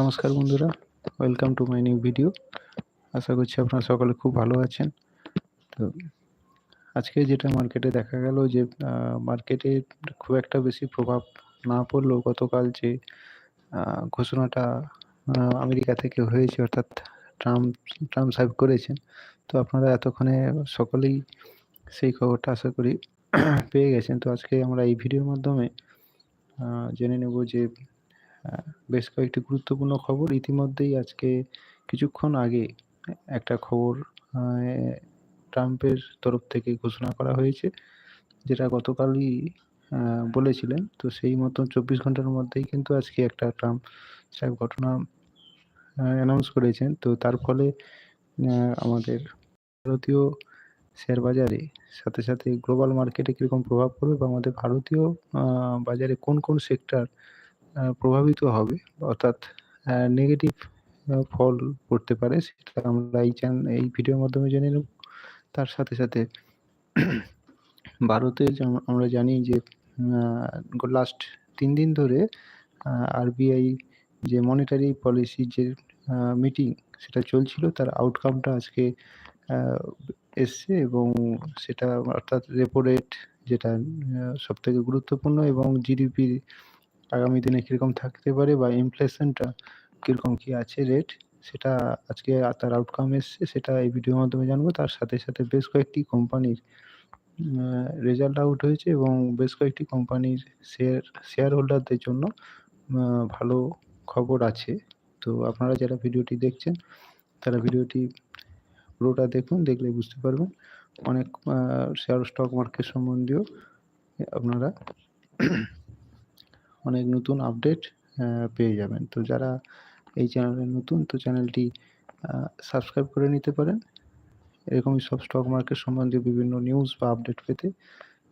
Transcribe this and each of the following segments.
নমস্কার বন্ধুরা welcome to my new video আশা করছি আপনারা সকলে খুব ভালো আছেন। তো আজকে যেটা মার্কেটে দেখা গেল যে মার্কেটে খুব একটা বেশি প্রভাব না পড়লেও গতকাল যে ঘোষণাটা আমেরিকা থেকে হয়েছে, অর্থাৎ ট্রাম্প ট্রাম্প সাহেব করেছেন। তো আপনারা এতক্ষণে সকলেই সেই খবরটা আশা করি পেয়ে গেছেন। তো আজকে আমরা এই ভিডিওর মাধ্যমে জেনে নেব যে বেশ কয়েকটি গুরুত্বপূর্ণ খবর ইতিমধ্যেই আজকে কিছুক্ষণ আগে একটা খবর ট্রাম্পের তরফ থেকে ঘোষণা করা হয়েছে, যেটা গতকালই বলেছিলেন। তো সেই মতো চব্বিশ ঘণ্টার মধ্যেই কিন্তু আজকে একটা ট্রাম্প সাহেব ঘটনা অ্যানাউন্স করেছেন। তো তার ফলে আমাদের ভারতীয় শেয়ার বাজারে সাথে সাথে গ্লোবাল মার্কেটে কীরকম প্রভাব পড়বে বা আমাদের ভারতীয় বাজারে কোন কোন সেক্টর প্রভাবিত হবে, অর্থাৎ নেগেটিভ ফল পড়তে পারে, সেটা আমরা এই চ্যানেল এই ভিডিওর মাধ্যমে জেনে নেব। তার সাথে সাথে ভারতে আমরা জানি যে লাস্ট তিন দিন ধরে আরবিআই যে মনিটারি পলিসি যে মিটিং সেটা চলছিল, তার আউটকামটা আজকে এসছে এবং সেটা অর্থাৎ রেপো রেট যেটা সবথেকে গুরুত্বপূর্ণ এবং জিডিপি আগামী দিনে কীরকম থাকতে পারে বা ইনফ্লেশনটা কীরকম কী আছে রেট সেটা আজকে তার আউটকাম এসছে, সেটা এই ভিডিওর মাধ্যমে জানব। তার সাথে সাথে বেশ কয়েকটি কোম্পানির রেজাল্ট আউট হয়েছে এবং বেশ কয়েকটি কোম্পানির শেয়ার শেয়ার হোল্ডারদের জন্য ভালো খবর আছে। তো আপনারা যারা ভিডিওটি দেখছেন, তারা ভিডিওটি পুরোটা দেখুন, দেখলে বুঝতে পারবেন অনেক শেয়ার স্টক মার্কেট সম্বন্ধীয় আপনারা অনেক নতুন আপডেট পেয়ে যাবেন। তো যারা এই চ্যানেলে নতুন, তো চ্যানেলটি সাবস্ক্রাইব করে নিতে পারেন। এরকমই সব স্টক মার্কেট সম্বন্ধে বিভিন্ন নিউজ বা আপডেট পেতে।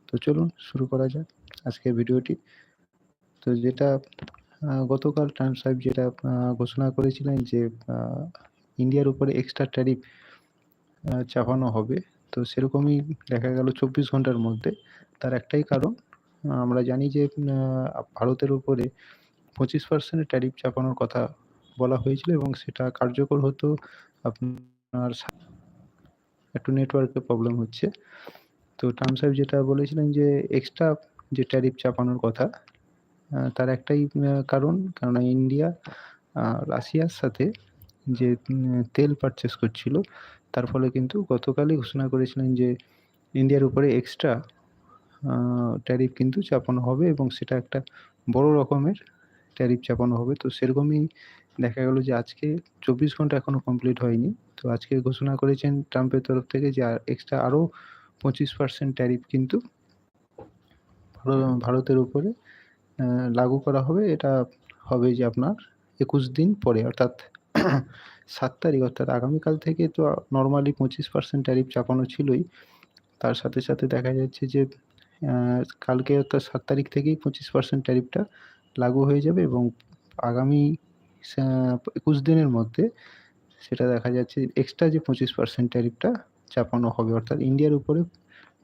তো চলুন শুরু করা যাক আজকের ভিডিওটি তো যেটা গতকাল ট্রাম্প সাহেব যেটা ঘোষণা করেছিলেন যে ইন্ডিয়ার উপরে এক্সট্রা ট্যারিফ চাপানো হবে, তো সেরকমই দেখা গেল চব্বিশ ঘণ্টার মধ্যে। তার একটাই কারণ আমরা জানি যে ভারতের উপরে পঁচিশ পার্সেন্ট ট্যারিফ চাপানোর কথা বলা হয়েছিল এবং সেটা কার্যকর হতো আপনার একটু নেটওয়ার্কের প্রবলেম হচ্ছে। তো ট্রাম্প সাহেব যেটা বলেছিলেন যে এক্সট্রা যে ট্যারিফ চাপানোর কথা তার একটাই কারণ, কেননা ইন্ডিয়া রাশিয়ার সাথে যে তেল পারচেস করছিল, তার ফলে কিন্তু গতকালই ঘোষণা করেছিলেন যে, ইন্ডিয়ার উপরে এক্সট্রা ট্যারিফ কিন্তু চাপানো হবে এবং সেটা একটা বড় রকমের ট্যারিফ চাপানো হবে। তো সেরকমই দেখা গেল যে আজকে চব্বিশ ঘণ্টা এখনও কমপ্লিট হয়নি। তো আজকে ঘোষণা করেছেন ট্রাম্পের তরফ থেকে যে এক্সট্রা আরও পঁচিশ পার্সেন্ট ট্যারিফ কিন্তু ভারতের উপরে লাগু করা হবে। এটা হবে যে আপনার একুশ দিন পরে, অর্থাৎ সাত তারিখ, অর্থাৎ আগামীকাল থেকে তো নর্মালি পঁচিশ পার্সেন্ট ট্যারিফ চাপানো ছিলই। তার সাথে সাথে দেখা যাচ্ছে যে কালকে অর্থাৎ সাত তারিখ থেকেই পঁচিশ পার্সেন্ট ট্যারিফটা লাগু হয়ে যাবে এবং আগামী একুশ দিনের মধ্যে সেটা দেখা যাচ্ছে এক্সট্রা যে পঁচিশ পার্সেন্ট ট্যারিফটা চাপানো হবে। অর্থাৎ ইন্ডিয়ার উপরে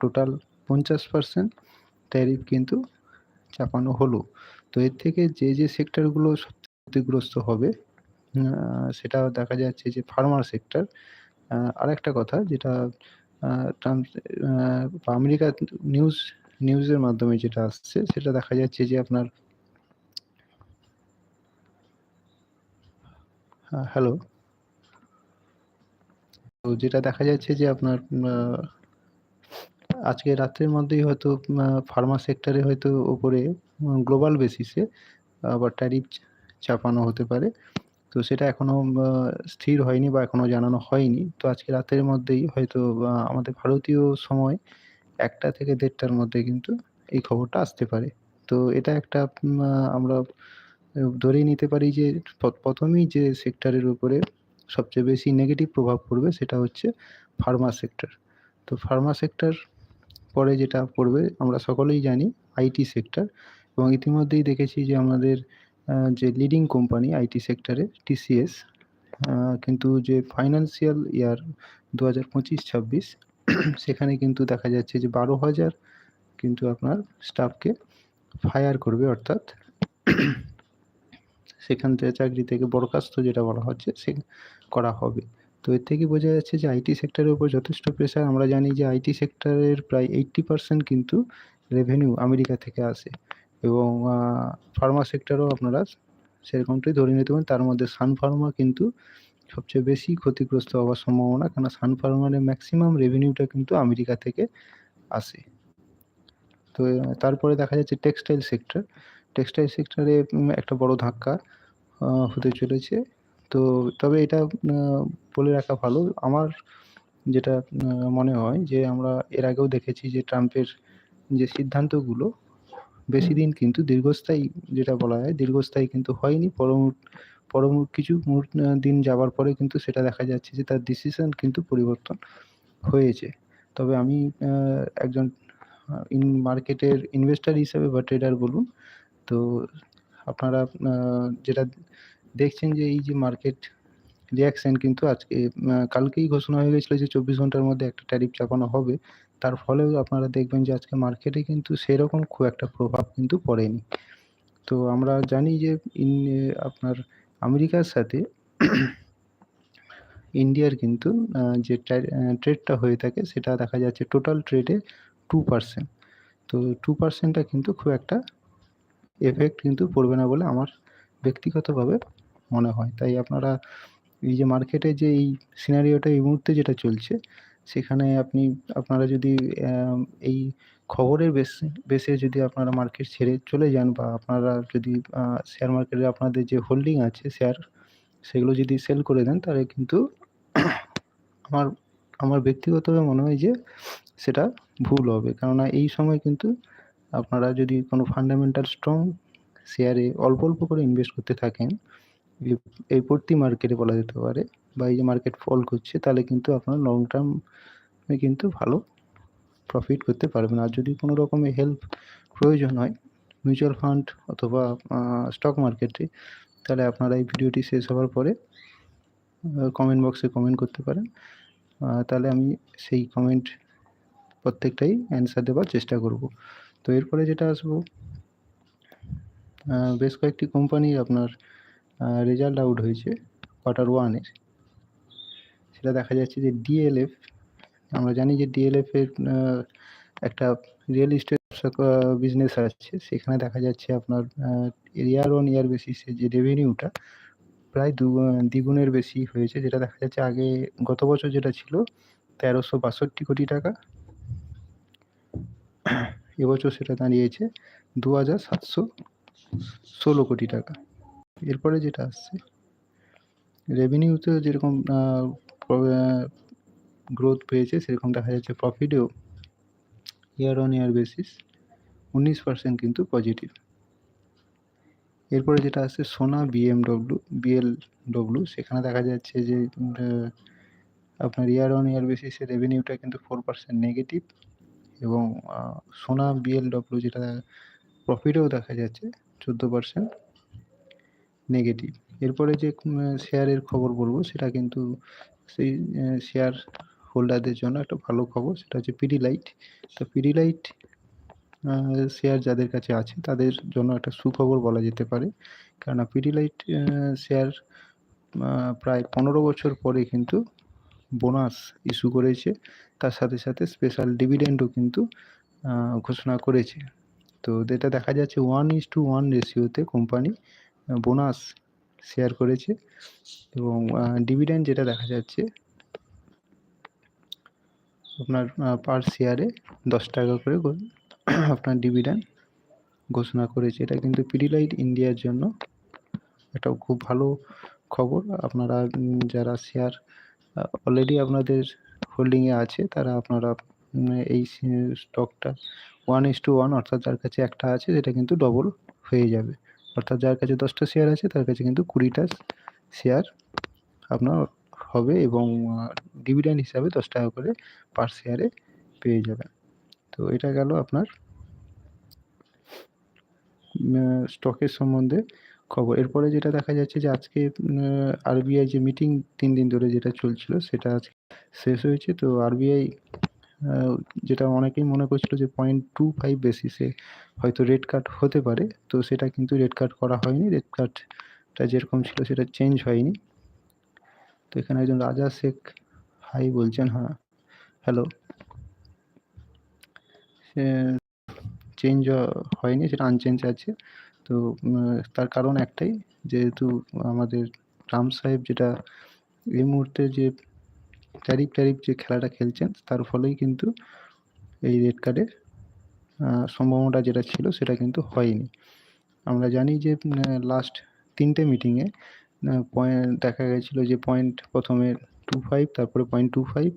টোটাল পঞ্চাশ পার্সেন্ট ট্যারিফ কিন্তু চাপানো হলো। তো এর থেকে যে যে সেক্টরগুলো ক্ষতিগ্রস্ত হবে সেটা দেখা যাচ্ছে যে ফার্মার সেক্টর আরেকটা কথা যেটা আমেরিকার নিউজ নিউজের মাধ্যমে যেটা আসছে, সেটা দেখা যাচ্ছে যে আপনার হ্যালো তো যেটা দেখা যাচ্ছে যে আপনার আজকে রাত্রের মধ্যেই হয়তো ফার্মা সেক্টরে হয়তো ওপরে গ্লোবাল বেসিসে আবার ট্যারিফ চাপানো হতে পারে। তো সেটা এখনও স্থির হয়নি বা এখনও জানানো হয়নি। তো আজকে রাতের মধ্যেই হয়তো আমাদের ভারতীয় সময় একটা থেকে দেড়টার মধ্যে কিন্তু এই খবরটা আসতে পারে। তো এটা একটা আমরা ধরেই নিতে পারি যে প্রথমেই যে সেক্টরের উপরে সবচেয়ে বেশি নেগেটিভ প্রভাব পড়বে সেটা হচ্ছে ফার্মা সেক্টর তো ফার্মা সেক্টর পরে যেটা পড়বে, আমরা সকলেই জানি আইটি সেক্টর এবং ইতিমধ্যেই দেখেছি যে আমাদের যে লিডিং কোম্পানি আইটি সেক্টরে টিসিএস কিন্তু যে ফাইন্যান্সিয়াল ইয়ার দু হাজার পঁচিশ ছাব্বিশ সেখানে কিন্তু দেখা যাচ্ছে যে বারো হাজার কিন্তু আপনার স্টাফকে ফায়ার করবে অর্থাৎ সেখান থেকে চাকরি থেকে বরখাস্ত যেটা বলা হচ্ছে সে করা হবে। তো এর থেকে বোঝা যাচ্ছে যে আইটি সেক্টরের উপর যথেষ্ট প্রেশার আমরা জানি যে আইটি সেক্টরের প্রায় এইট্টি পার্সেন্ট কিন্তু রেভিনিউ আমেরিকা থেকে আসে এবং ফার্মা সেক্টরও আপনারা সেরকমটাই ধরে নিতে পারেন। তার মধ্যে সান ফার্মা কিন্তু সবচেয়ে বেশি ক্ষতিগ্রস্ত হওয়ার সম্ভাবনা কেন সান ফার্মার ম্যাক্সিমাম রেভিনিউটা কিন্তু আমেরিকা থেকে আসে। তো তারপরে দেখা যাচ্ছে টেক্সটাইল সেক্টর টেক্সটাইল সেক্টরে একটা বড় ধাক্কা হতে চলেছে। তো তবে এটা বলে রাখা ভালো। আমার যেটা মনে হয় যে আমরা এর আগেও দেখেছি যে ট্রাম্পের যে সিদ্ধান্তগুলো বেশি দিন কিন্তু দীর্ঘস্থায়ী যেটা বলা হয় দীর্ঘস্থায়ী কিন্তু হয়নি। পরম পরম কিছু দিন যাওয়ার পরে কিন্তু সেটা দেখা যাচ্ছে যে তার ডিসিশন কিন্তু পরিবর্তন হয়েছে। তবে আমি একজন ইন মার্কেটের ইনভেস্টার হিসেবে বা ট্রেডার বলুন, তো আপনারা যেটা দেখছেন যে এই যে মার্কেট রিয়াকশান কিন্তু আজকে কালকেই ঘোষণা হয়ে গেছিল যে চব্বিশ ঘণ্টার মধ্যে একটা ট্যারিফ চাপানো হবে। তার ফলেও আপনারা দেখবেন যে আজকে মার্কেটে কিন্তু সেরকম খুব একটা প্রভাব কিন্তু পড়েনি। তো আমরা জানি যে আপনার আমেরিকার সাথে ইন্ডিয়ার কিন্তু যে ট্রেডটা হয়ে থাকে সেটা দেখা যাচ্ছে টোটাল ট্রেডে টু পার্সেন্ট তো টু পার্সেন্টটা কিন্তু খুব একটা এফেক্ট কিন্তু পড়বে না বলে আমার ব্যক্তিগতভাবে মনে হয়। তাই আপনারা এই যে মার্কেটে যে এই সিনারিওটা এই মুহূর্তে যেটা চলছে, সেখানে আপনি, আপনারা যদি এই খবরের বেসে বেসে যদি আপনারা মার্কেট ছেড়ে চলে যান বা আপনারা যদি শেয়ার মার্কেটে আপনাদের যে হোল্ডিং আছে শেয়ার সেগুলো যদি সেল করে দেন, তাহলে কিন্তু আমার আমার ব্যক্তিগতভাবে মনে হয় যে সেটা ভুল হবে। কেননা এই সময় কিন্তু আপনারা যদি কোনো ফান্ডামেন্টাল স্ট্রং শেয়ারে অল্প অল্প করে ইনভেস্ট করতে থাকেন, এই পড়তি মার্কেটে বলা যেতে পারে বা এই যে মার্কেট ফল করছে, তাহলে কিন্তু আপনার লং টার্মে কিন্তু ভালো প্রফিট করতে পারবেন। আর যদি কোনো রকমের হেল্প প্রয়োজন হয় মিউচুয়াল ফান্ড অথবা স্টক মার্কেটে তাহলে আপনারা এই ভিডিওটি শেষ হওয়ার পরে কমেন্ট বক্সে কমেন্ট করতে পারেন। তাহলে আমি সেই কমেন্ট প্রত্যেকটাই অ্যান্সার দেওয়ার চেষ্টা করব। তো এরপরে যেটা আসব বেশ কয়েকটি কোম্পানি আপনার রেজাল্ট আউট হয়েছে কোয়ার্টার ওয়ানের সেটা দেখা যাচ্ছে যে ডিএলএফ আমরা জানি যে ডিএলএফের একটা রিয়েল এস্টেট বিজনেস আছে। সেখানে দেখা যাচ্ছে আপনার ইয়ার অন ইয়ার বেসিসে যে রেভিনিউটা প্রায় দু, দ্বিগুণের বেশি হয়েছে, যেটা দেখা যাচ্ছে আগে, গত বছর যেটা ছিল তেরোশো বাষট্টি কোটি টাকা। এবছর সেটা দাঁড়িয়েছে দু হাজার সাতশো ষোলো কোটি টাকা। এরপরে যেটা আসছে রেভিনিউতেও যেরকম গ্রোথ পেয়েছে, সেরকম দেখা যাচ্ছে প্রফিটেও ইয়ার অন ইয়ার বেসিস উনিশ পার্সেন্ট কিন্তু পজিটিভ এরপরে যেটা আসছে সোনা বিএমডব্লিউ বিএলডব্লিউ সেখানে দেখা যাচ্ছে যে আপনার ইয়ার অন ইয়ার বেসিসে রেভিনিউটা কিন্তু ফোর পার্সেন্ট নেগেটিভ এবং সোনা বিএলডব্লিউ যেটা প্রফিটেও দেখা যাচ্ছে চোদ্দ পার্সেন্ট নেগেটিভ এরপরে যে শেয়ারের খবর বলব, সেটা কিন্তু সেই শেয়ার হোল্ডারদের জন্য একটা ভালো খবর, সেটা হচ্ছে পিডিলাইট তো পিডিলাইট শেয়ার যাদের কাছে আছে, তাদের জন্য একটা সুখবর বলা যেতে পারে। কেননা পিডিলাইট শেয়ার প্রায় পনেরো বছর পরে কিন্তু বোনাস ইস্যু করেছে। তার সাথে সাথে স্পেশাল ডিভিডেন্ডও কিন্তু ঘোষণা করেছে। তো যেটা দেখা যাচ্ছে ওয়ান ইস টু ওয়ান রেশিওতে কোম্পানি বোনাস শেয়ার করেছে। এবং ডিভিডেন্ড যেটা দেখা যাচ্ছে আপনার পার শেয়ারে দশ টাকা করে আপনার ডিভিডেন্ড ঘোষণা করেছে। এটা কিন্তু পিডিলাইট ইন্ডিয়ার জন্য একটা খুব ভালো খবর। আপনারা যারা শেয়ার অলরেডি আপনাদের হোল্ডিংয়ে আছে, তারা আপনারা এই স্টকটা ওয়ান ইস টু ওয়ান অর্থাৎ যার কাছে একটা আছে, সেটা কিন্তু ডবল হয়ে যাবে। অর্থাৎ যার কাছে দশটা শেয়ার আছে, তার কাছে কিন্তু কুড়িটা শেয়ার আপনার হবে এবং ডিভিডেন্ড হিসাবে দশ টাকা করে পার শেয়ারে পেয়ে যাবেন। তো এটা গেল আপনার স্টকের সম্বন্ধে খবর। এরপরে যেটা দেখা যাচ্ছে যে আজকে আরবিআই যে মিটিং তিন দিন ধরে যেটা চলছিল সেটা আজকে শেষ হয়েছে। তো আরবিআই যেটা অনেকেই মনে করছিল যে পয়েন্ট টু ফাইভ বেসিসে হয়তো রেড কার্ড হতে পারে। তো সেটা কিন্তু রেড কার্ড করা হয়নি। রেড কার্ডটা যেরকম ছিল সেটা চেঞ্জ হয়নি। তো এখানে একজন রাজা শেখ হাই বলছেন হ্যাঁ। হ্যালো চেঞ্জ হয়নি, সেটা আনচেঞ্জ আছে। তো তার কারণ একটাই, যেহেতু আমাদের রাম সাহেব যেটা এই মুহূর্তে যে ট্যারিফ ট্যারিফ যে খেলাটা খেলছেন, তার ফলেই কিন্তু এই রেড কার্ডের সম্ভাবনাটা যেটা ছিল, সেটা কিন্তু হয়নি। আমরা জানি যে লাস্ট তিনটে মিটিংয়ে পয়েন্ট দেখা গেছিল যে পয়েন্ট প্রথমে টু ফাইভ তারপরে পয়েন্ট টু ফাইভ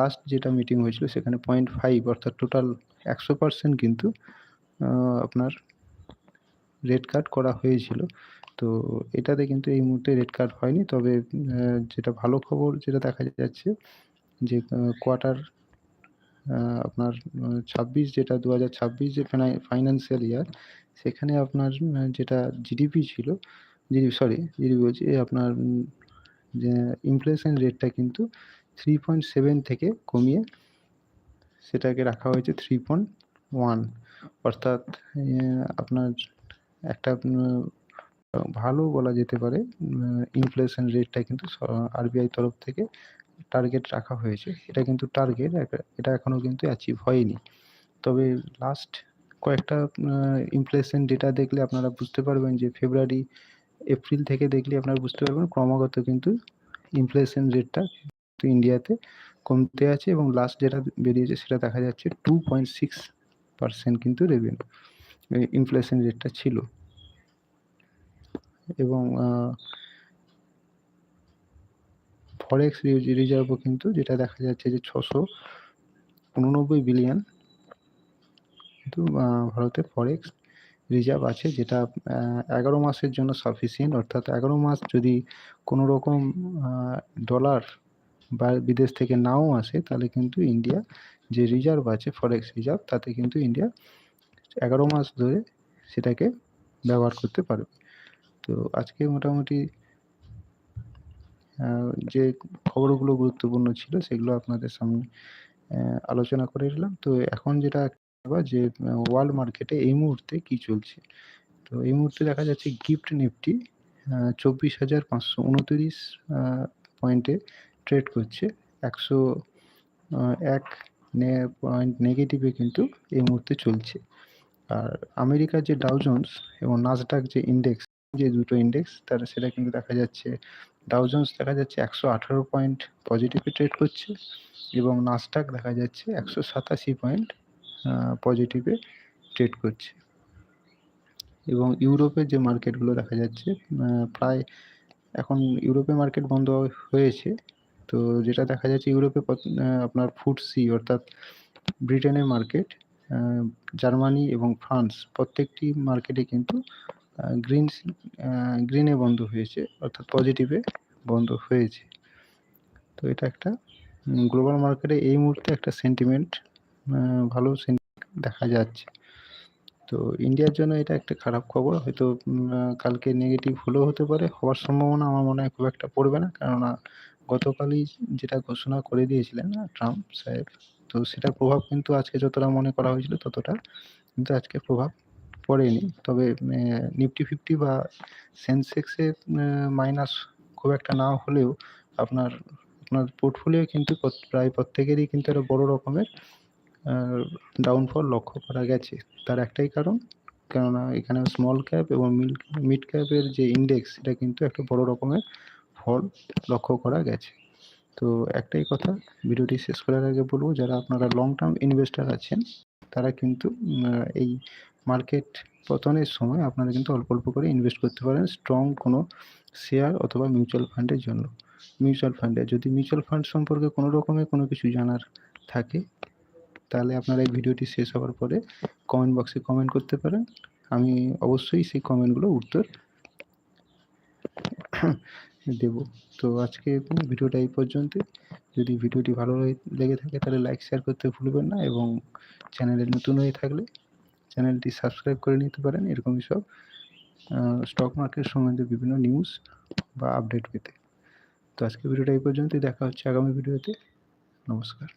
লাস্ট যেটা মিটিং হয়েছিল সেখানে পয়েন্ট ফাইভ অর্থাৎ টোটাল একশো পার্সেন্ট কিন্তু আপনার রেড কার্ড করা হয়েছিল। তো এটাতে কিন্তু এই মুহূর্তে রেড কার্ড হয়নি, তবে যেটা ভালো খবর যেটা দেখা যাচ্ছে যে কোয়ার্টার আপনার ছাব্বিশ যেটা দু হাজার ছাব্বিশ যে ফাইন্যান্সিয়াল ইয়ার সেখানে আপনার যেটা জিডিপি ছিল জিডি সরি জিডিপি বলছি আপনার যে ইনফ্লেশন রেটটা কিন্তু থ্রি পয়েন্ট সেভেন থেকে কমিয়ে সেটাকে রাখা হয়েছে থ্রি পয়েন্ট ওয়ান অর্থাৎ আপনার একটা ভালো বলা যেতে পারে ইনফ্লেশন রেটটা কিন্তু আরবিআই তরফ থেকে টার্গেট রাখা হয়েছে। এটা কিন্তু টার্গেট এটা এখনও কিন্তু অ্যাচিভ হয়নি। তবে লাস্ট কয়েকটা ইনফ্লেশন ডেটা দেখলে আপনারা বুঝতে পারবেন যে ফেব্রুয়ারি এপ্রিল থেকে দেখলে আপনারা বুঝতে পারবেন, ক্রমাগত কিন্তু ইনফ্লেশন রেটটা কিন্তু ইন্ডিয়াতে কমতে আছে এবং লাস্ট যেটা বেরিয়েছে সেটা দেখা যাচ্ছে টু পয়েন্ট সিক্স পার্সেন্ট কিন্তু রেভিনিউ ইনফ্লেশন রেটটা ছিল। এবং ফরেক্স রিজার্ভও কিন্তু যেটা দেখা যাচ্ছে যে ছশো উননব্বই বিলিয়ন কিন্তু ভারতের ফরেক্স রিজার্ভ আছে যেটা এগারো মাসের জন্য সাফিসিয়েন্ট অর্থাৎ এগারো মাস যদি কোনো রকম ডলার বা বিদেশ থেকে নাও আসে, তাহলে কিন্তু ইন্ডিয়া যে রিজার্ভ আছে ফরেক্স রিজার্ভ তাতে কিন্তু ইন্ডিয়া এগারো মাস ধরে সেটাকে ব্যবহার করতে পারবে। তো আজকে মোটামুটি যে খবরগুলো গুরুত্বপূর্ণ ছিল, সেগুলো আপনাদের সামনে আলোচনা করে এলাম। তো এখন যেটা যে ওয়ার্ল্ড মার্কেটে এই মুহূর্তে কি চলছে? তো এই মুহূর্তে দেখা যাচ্ছে গিফট নিফটি চব্বিশ হাজার পাঁচশো উনতিরিশ পয়েন্টে ট্রেড করছে। একশো এক পয়েন্ট নেগেটিভে কিন্তু এই মুহূর্তে চলছে। আর আমেরিকার যে ডাউজন্স এবং নাসডাক যে ইন্ডেক্স যে দুটো ইন্ডেক্স তার, সেটা কিন্তু দেখা যাচ্ছে ডাউজন্স দেখা যাচ্ছে একশো আঠারো পয়েন্ট পজিটিভে ট্রেড করছে এবং নাসডাক দেখা যাচ্ছে একশো সাতাশি পয়েন্ট পজিটিভে ট্রেড করছে। এবং ইউরোপের যে মার্কেটগুলো দেখা যাচ্ছে প্রায় এখন ইউরোপের মার্কেট বন্ধ হয়েছে। তো যেটা দেখা যাচ্ছে, ইউরোপে আপনার ফুডসি অর্থাৎ ব্রিটেনের মার্কেট জার্মানি এবং ফ্রান্স প্রত্যেকটি মার্কেটে কিন্তু গ্রিন গ্রিনে বন্ধ হয়েছে, অর্থাৎ পজিটিভে বন্ধ হয়েছে। তো এটা একটা গ্লোবাল মার্কেটে এই মুহূর্তে একটা সেন্টিমেন্ট ভালো দেখা যাচ্ছে। তো ইন্ডিয়ার জন্য এটা একটা খারাপ খবর। হয়তো কালকে নেগেটিভ হলেও হতে পারে। হওয়ার সম্ভাবনা আমার মনে হয় খুব একটা পড়বে না। কেননা, গতকালই যেটা ঘোষণা করে দিয়েছিলেন ট্রাম্প সাহেব, তো সেটার প্রভাব কিন্তু আজকে যতটা মনে করা হয়েছিল ততটা কিন্তু আজকে প্রভাব পড়েনি। তবে নিফটি ফিফটি বা সেন্সেক্সে মাইনাস খুব একটা না হলেও আপনার আপনার পোর্টফোলিও কিন্তু প্রায় প্রত্যেকেরই কিন্তু একটা বড় রকমের ডাউনফল লক্ষ্য করা গেছে। তার একটাই কারণ, কেননা এখানে স্মল ক্যাপ এবং মিড ক্যাপের যে ইন্ডেক্স সেটা কিন্তু একটা বড় রকমের ফল লক্ষ্য করা গেছে। তো একটাই কথা, ভিডিওটি শেষ করার আগে বলব, যারা আপনারা লং টার্ম ইনভেস্টার আছেন, তারা কিন্তু এই মার্কেট পতনের সময় আপনারা কিন্তু অল্প অল্প করে ইনভেস্ট করতে পারেন স্ট্রং কোনো শেয়ার অথবা মিউচুয়াল ফান্ডের জন্য। মিউচুয়াল ফান্ডে যদি মিউচুয়াল ফান্ড সম্পর্কে কোনো রকমের কোনো কিছু জানার থাকে তাহলে আপনারা এই ভিডিওটি শেষ হওয়ার পরে কমেন্ট বক্সে কমেন্ট করতে পারেন। আমি অবশ্যই সেই কমেন্টগুলো উত্তর দেব। তো আজকে ভিডিওটা এই পর্যন্ত যদি ভিডিওটি ভালো লেগে থাকে তাহলে লাইক শেয়ার করতে ভুলবেন না এবং চ্যানেলে নতুন হয়ে থাকলে চ্যানেলটি সাবস্ক্রাইব করে নিতে পারেন। এরকমই সব স্টক মার্কেট সম্বন্ধে বিভিন্ন নিউজ বা আপডেট পেতে। তো আজকে ভিডিওটা এই পর্যন্তই। দেখা হচ্ছে আগামী ভিডিওতে। নমস্কার।